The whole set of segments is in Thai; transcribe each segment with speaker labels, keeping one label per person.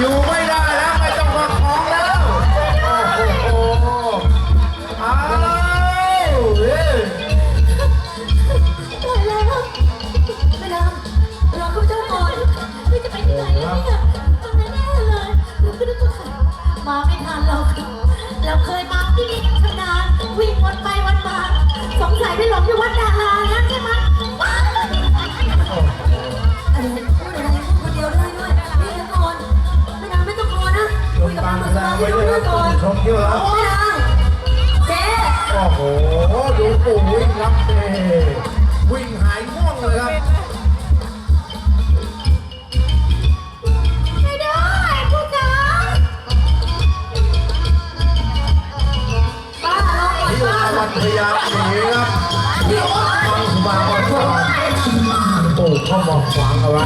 Speaker 1: อยู่ไม่ได้แล้วไม่ต้องมาคล้องแล้ว โอ้โหอ้าวเฮ้ย
Speaker 2: ตายแล้ว
Speaker 3: ไม่ได้รอคุณเจ้าก่อน
Speaker 2: ไม่จะไปที่ไหนเนี่ยตรงนั้นแน่เลยเราไม่ได้ตัวขามาไม่ทันเราเราเคยมาที่นี่นาญวิ่งวนไปวนมาสงสัยไปหลงอยู่วัดดารา
Speaker 3: วจแสดงไว้ด้วยครับก่อนชมเที่ยวแล้วไม่นางเจ๊
Speaker 1: โอ้โห ดูปู่วิ่งครับเอ้วิ่งหายง่วงเลยครับ
Speaker 2: ไม่ได้ผู้จ๋าป้าลงก่อนที่ป้า
Speaker 1: วันพยายามหนีครับฟังสมาก่อนก่อนโอ้เขาบอกขวางเอาไว้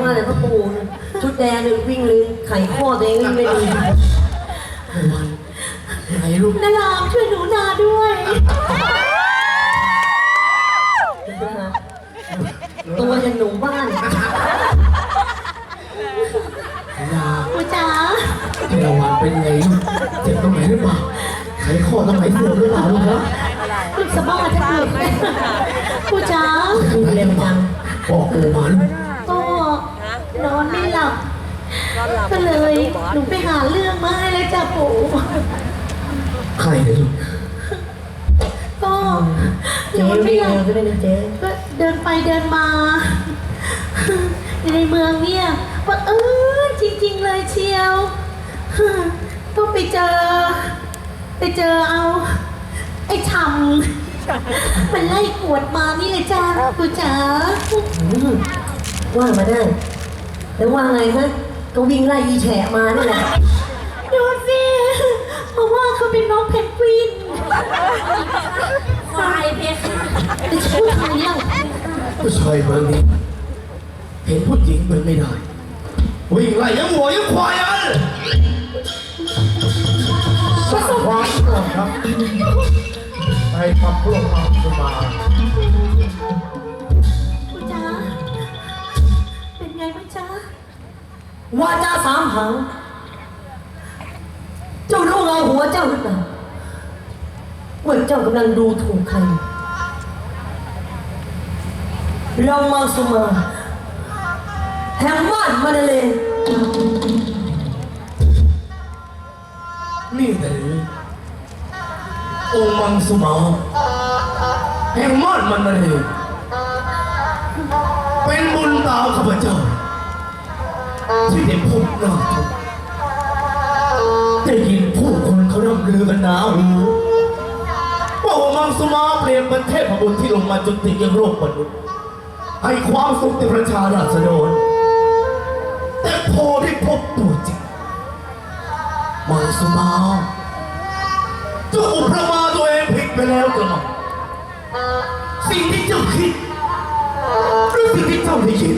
Speaker 3: แต่ว่าแต่พ่อปู่ชุดแดงเนี่ยวิ่งลืมไขข้อตัวเองวิ่งไม่ดี
Speaker 4: ไหนลูก
Speaker 2: นารามช่วยหนูนาด้วย
Speaker 4: ตัว
Speaker 3: ยังหนุ่มบ้าน
Speaker 4: ยา
Speaker 2: ผู้จ๋า
Speaker 4: เทวันเป็นไงลูกเจ็บตรงไหนหรือเปล่าไขข้อตรงไหนเสื่อมหรือเปล่าลูกครับ
Speaker 2: ลูกสะบ้าจะเกิดผู้จ๋า
Speaker 4: วิ่งเร็วจังบอกปู่มาลูกก็
Speaker 2: นอนไม่หลับ ก็เลยหนูไปหาเรื่องมาให้เลยจ้ะปู่
Speaker 4: ใครเนี่ยลูก
Speaker 2: ก็นเจ๊อนไม่วิ่งหลัเร็ว
Speaker 3: บก็ได้นะเจ๊
Speaker 2: ก็เดินไปเดินมา ในเมืองเนี่ยว่าเออจริง ๆ เลยเชียวก็ไปเจอ ไปเจอเอา ไอ้ชำมันไล่กวดมานี่เลยจ้ากูจ๋าอื
Speaker 3: มว่ามาได้ แล้วว่าไงฮะก็วิ่งไล่อีแฉะมานี่แหละ
Speaker 2: ดูสิเพราะว่าเขาเป็นน้องเพนกวินควายเพคะจะพูดทำไมเล่า
Speaker 4: ผู้ชายเบอร์นี้เห็นผู้หญิงเป็นไม่ได้ วิ่งไล่ยังหัวยังควายอัน
Speaker 1: สร้างความโกรธครับให้กับพวกมังสมา
Speaker 3: ว่าจาสามหัง เจ้ารู้เงาหัวเจ้าหรือเปล่าว่าเจ้ากำลังดูถูกใคร เรามาสมาแห่งบ้านมาเลย
Speaker 4: นี่แต่องค์มังสมาแห่งม่านมันนั่นเองเป็นบุญตาข้าพเจ้า ที่ได้พบหน้าทุกได้ยินผู้คนเขาร่ำลือกันหนาหูว่าองค์มังสมาเปลี่ยนเป็นเทพบุตรที่ลงมาจุติยังโลกมนุษย์ให้ความสุขแก่ประชาราษฎรแต่พอได้พบตัวจริงมังสมาจ้าอุปมาตัวเองผิดไปแล้วกระหม่อมสิ่งที่เจ้าคิดหรือสิ่งที่เจ้าได้ยิน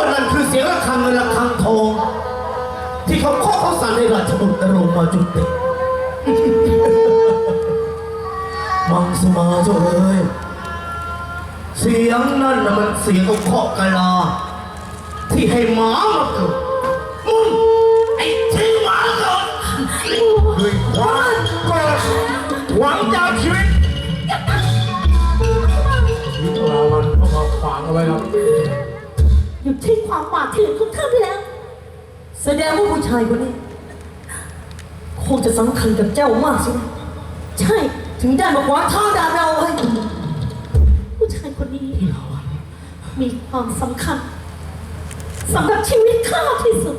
Speaker 4: ว่านั่นคือเสียงระฆังเงินระฆังทอง ที่เขาเคาะเขาสั่นให้ราชบุตรนรงค์มาจุติมังสมาเจ้าเอ้ยเสียงนั่นน่ะมันเสียงของเคาะกะลา ที่ให้หมามาเกิดมึงไอ้ชื่อหมาเกิด
Speaker 2: ด้วยความ
Speaker 1: โกรธหวังจะเอาชีวิตวิทยาวันเข้ามาขวางเอาไว้ครับ
Speaker 2: หยุดใช้ความบาดเถื่อนของเธอไปแล้ว
Speaker 3: แสดงว่าผู้ชายคนนี้ คงจะสำคัญกับเจ้ามากสินะ
Speaker 2: ใช่
Speaker 3: ถึงได้มาขวางทางด่าเราไว้
Speaker 2: ผู้ชายคนนี้ มีความสำคัญสำหรับชีวิตข้าที่สุด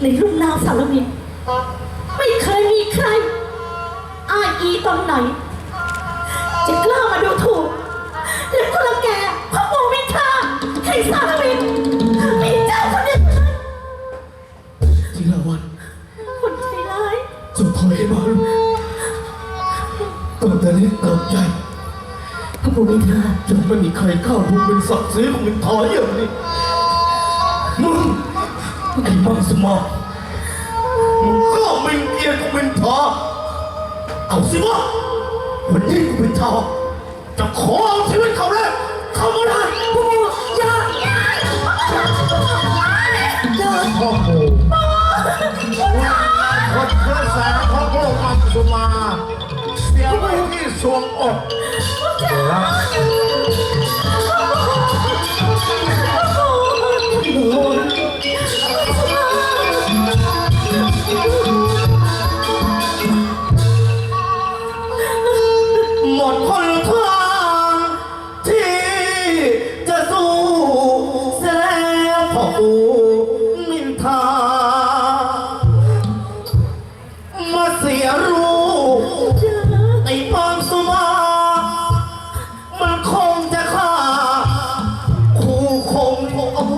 Speaker 2: ในรุ่งนาวสารวินไม่เคยมีใครอ้ายอีตอนไหน จะกล้ามาดูถูก และก็รังแก
Speaker 4: ตั้งแต่เล็กเติบใหญ่
Speaker 3: พระภูมิทรา
Speaker 4: จนไม่มีใครกล้าพูดเป็นศักดิ์ศรีของมินทาอย่างนี้มึงไอ้มังสมามึงก็มินเกียรติของมินทาเอาสิวะวันนี้กูเป็นทองจะขอเอาชีวิตเขาแล้วเขามาได้
Speaker 3: พ่ออย่าอย่า
Speaker 2: อ
Speaker 3: ย่า
Speaker 1: พ่อปู่
Speaker 2: คนเ
Speaker 1: พื่อแสงของพระองค์มังสุมาเสียไว้ที่ สวงอก
Speaker 2: แล้วหม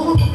Speaker 4: ค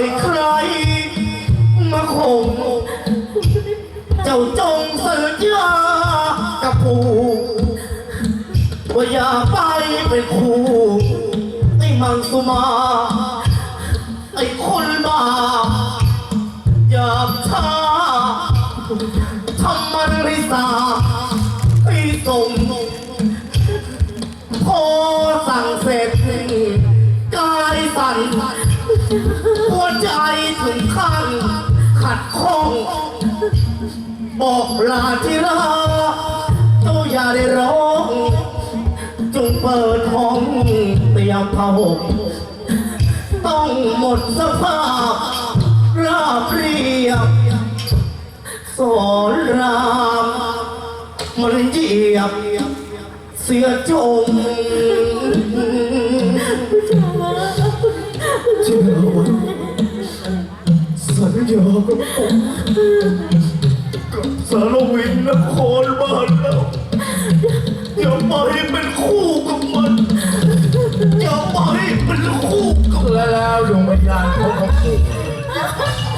Speaker 4: ยใคร มาข่ม
Speaker 2: เจ้าจง
Speaker 4: สัญญากับปู่ว่าอย่าไปเป็นครูไอ้มังสุมา ไอ้คนบาปอยากช้าทำมันให้สาให้ส่งพอสั่งเสร็จกายสั่น หัวใจถึงขั้นขัดข้อง บอกลาที่รักเจ้าอย่าได้ร้อง จงเปิดห้องเตรียมผ้าห่มต้องหมดสภาพราบเรียบสอนรามมันเหยียบ เสียจม
Speaker 2: เชื่อวัน
Speaker 4: สัญญากับผมกับสารวินนครบ้านแล้ว
Speaker 2: อย่า
Speaker 4: ไปเป็นคู่กับมันอย่าไปเป็นคู่กับแล
Speaker 1: ะแล้วดวงวิญญาณของพ่อปู่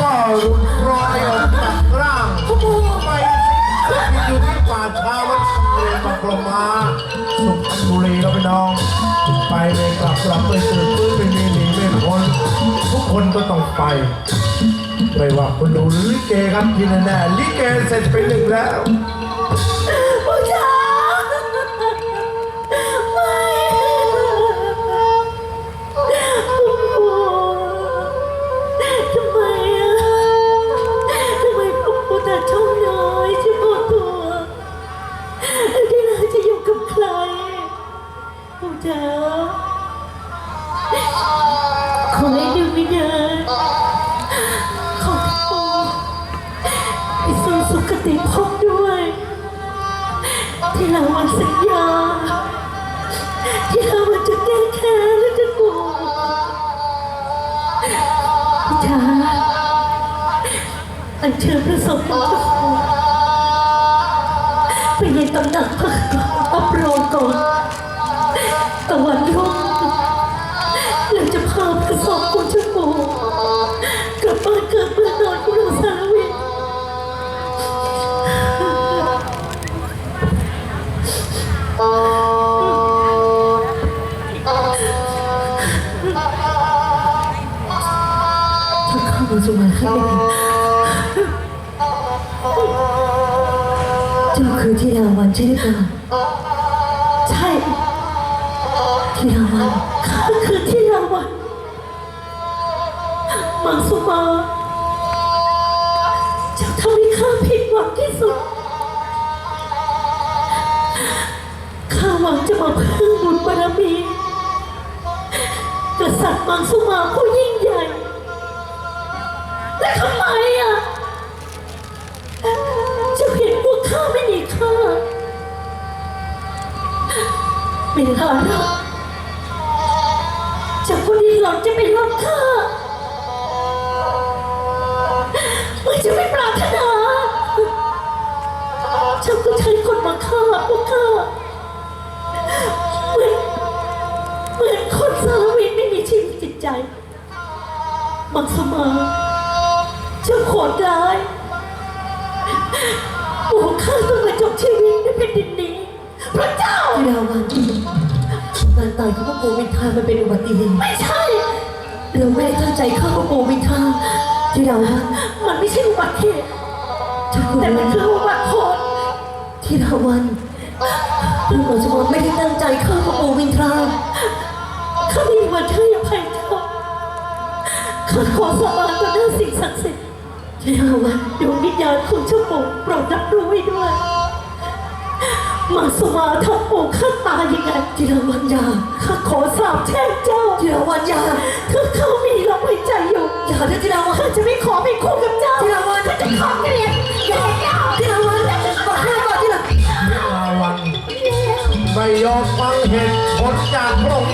Speaker 1: ก็หลุดลอยออกจากร่างไปที่อยู่ที่ป่าช้าวัดเรนบักลมาสุพรรณบุรีครับพี่น้อง ไปเลยกลับกลับไปตื่นฟื้นเป็นเป็นคนทุก คนก็ต้องไป ไม่ว่าคนดูหรือลิเกครับที่แน่ๆลิเกเสร็จไปหนึ่งแล้ว
Speaker 2: เชิญพระสงฆ์ของเจ้าของไปในตำหนักพระอัปโรก่อนตะวันรุ่งเราจะพาพระสงฆ์ของเจ้าปู่กลับบ้านเกิดเมื่อนอนของเราสารวิน
Speaker 3: ถ้าเข้ามาสุมาข้า วันใช่หรือเปล่
Speaker 2: ใช่
Speaker 3: ที่ราวัน
Speaker 2: ข้าคือที่ราวันมังสุมาเจะทำให้ข้าผิดหวังที่สุดข้าหวังจะมาพึ่งบุญบารมีกษัตริย์มังสุมาผู้ยิ่งใหญ่และทำไมอะ ไม่ลาหรอกจากคนที่หลอนจะไปรอบข้ามันจะไม่ปรารถนาฉันก็ใช้คนมาฆ่าพวกข้าเหมือนเหมือนคนสารวินไม่มีชีวิตจิตใจ มังสมาเจ้าโหดร้ายโอ้ข้าต้องมาจบชีวิตในแผ่นดินนี้าท
Speaker 3: ี่ดาวันการตายของพระปู่วินทามันเป็นอุบัติเหตุไ
Speaker 2: ม่ใช่
Speaker 3: เราไม่ได้ตั้งใจฆ่าพระปู่วินทาที่ดาวัน
Speaker 2: มันไม่ใช่อุบัติเหตุ
Speaker 3: แต่มันค
Speaker 2: ืออุบัติโหด
Speaker 3: ที่ดาวันเราบอกจะบอกไม่ได้ตั้งใจฆ่าพระปู่วินทา
Speaker 2: ข้ามีวันให้อภัยเจ้าข้าขอสาบานต่อหน้าสิ่งศักดิ์สิทธิ์
Speaker 3: ที่ดาวัน
Speaker 2: ดวงวิญญาณของเจ้าปู่โปรดรับรู้ไว้ด้วย มาสมาทำปู่ข้า
Speaker 3: จิรวันยา
Speaker 2: ข้าขอสาบแช่งเจ้าจ
Speaker 3: ิรวันยา
Speaker 2: ถ้าเขามีลมหายใจอยู่
Speaker 3: อย่านะจิรวัญข้า
Speaker 2: จะไม่ขอไม่คู่กับเจ้าจิรวันข้าจะขอเกลียดอย่าจิรวัญบอกข้าก่อน
Speaker 3: จิร
Speaker 1: วัญไม่ยอมฟังเหตุผลจากพระอง